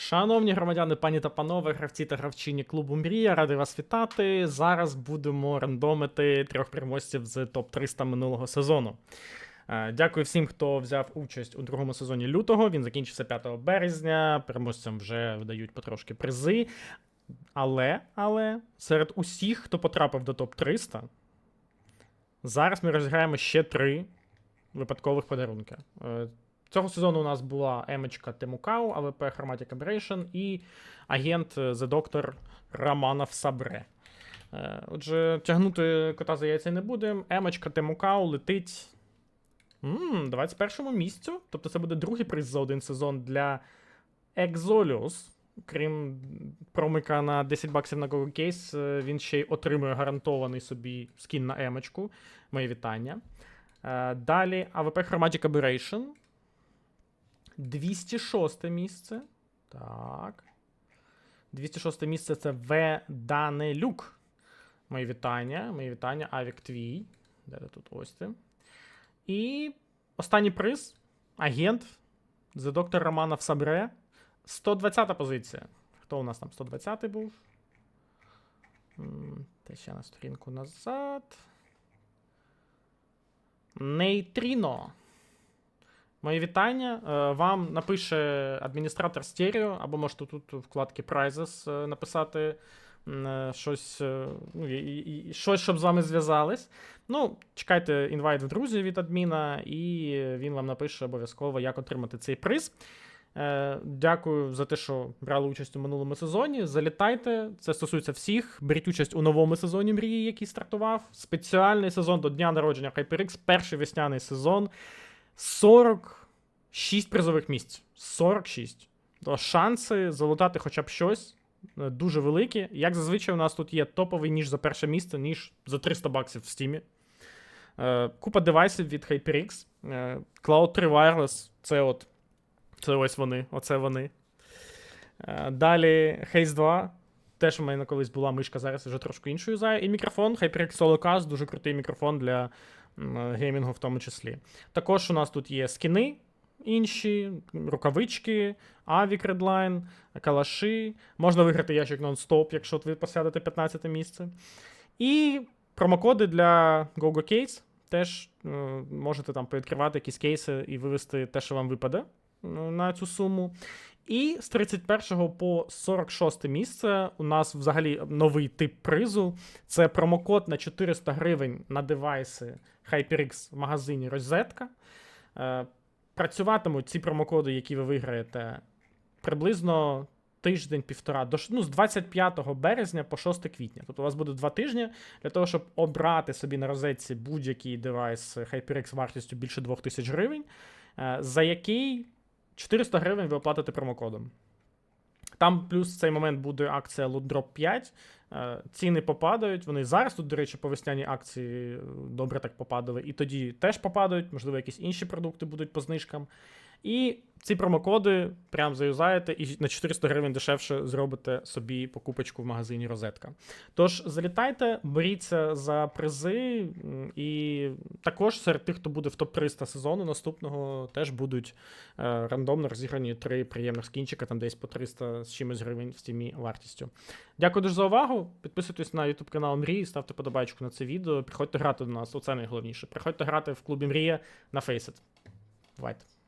Шановні громадяни, пані та панове, гравці та гравчині клубу Мрія, радий вас вітати. Зараз будемо рандомити трьох переможців з топ 300 минулого сезону. Е, Дякую всім, хто взяв участь у другому сезоні лютого. Він закінчився 5 березня. Переможцям вже видають потрошки призи. Але, але серед усіх, хто потрапив до топ 300, зараз ми розіграємо ще три випадкових подарунки. Цього сезону у нас була емочка Темукау, АВП Chromatic Aberration і агент е, The Doctor Романов Сабре. Е, Отже, тягнути кота за яйця не будемо. Емочка Темукау летить. М, 21 місцю. Тобто це буде другий приз за один сезон для Exolius. Крім промика на 10 баксів на Google е, він ще й отримує гарантований собі скін на емочку. Мої вітання. Е, Далі AVP Chromatic Aberration. 206 місце. Так. 206 місце це В. Данелюк. Мої вітання. Мої вітання. Авік твій. Де ти тут ось ти? І останній приз. Агент. The доктор Романов Сабре. 120 позиція. Хто у нас там 120 був? Та ще на сторінку назад. Нейтріно. Мої вітання. Е, Вам напише адміністратор стерео, або можете тут у вкладці Prizes е, написати е, щось, ну, щось, щоб з вами зв'язались. Ну, чекайте інвайт в друзі від адміна, і він вам напише обов'язково, як отримати цей приз. Дякую за те, що брали участь у минулому сезоні. Залітайте, це стосується всіх. Беріть участь у новому сезоні мрії, який стартував. Спеціальний сезон до дня народження HyperX, перший весняний сезон. 46 призових місць. 46. То шанси залутати хоча б щось е, дуже великі. Як зазвичай, у нас тут є топовий ніж за перше місце, ніж за 300 баксів в стімі. Е, Купа девайсів від HyperX. Е, Cloud 3 Wireless це от. Це ось вони. Оце вони. Далі Haze 2. Теж у мене колись була мишка, зараз вже трошки іншою юзаю. І мікрофон HyperX Solocast, дуже крутий мікрофон для е, геймінгу в тому числі. Також у нас тут є скіни інші, рукавички, Авік Redline, калаші. Можна виграти ящик нон-стоп, якщо ви посядете 15 місце. І промокоди для GoGo Case. Теж е, можете там повідкривати якісь кейси і вивести те, що вам випаде е, на цю суму. І з 31 по 46 місце у нас взагалі новий тип призу. Це промокод на 400 гривень на девайси HyperX в магазині Розетка. Е, Працюватимуть ці промокоди, які ви виграєте, приблизно тиждень-півтора, до, ну, з 25 березня по 6 квітня. Тобто у вас буде два тижні для того, щоб обрати собі на розетці будь-який девайс HyperX вартістю більше 2000 гривень, е, за який 400 гривень ви оплатите промокодом. Там плюс в цей момент буде акція Loot 5. Е, Ціни попадають. Вони зараз тут, до речі, по весняній акції е, добре так попадали. І тоді теж попадають, можливо, якісь інші продукти будуть по знижкам. І ці промокоди прям заюзаєте і на 400 гривень дешевше зробите собі покупочку в магазині Розетка. Тож залітайте, боріться за призи, і також серед тих, хто буде в топ-300 сезону наступного, теж будуть е, рандомно розіграні три приємних скінчика, там десь по 300 з чимось гривень в стімі вартістю. Дякую дуже за увагу. Підписуйтесь на YouTube канал Мрії, ставте подобайку на це відео. Приходьте грати до нас, оце найголовніше. Приходьте грати в клубі Мрія на Faceit. Бувайте.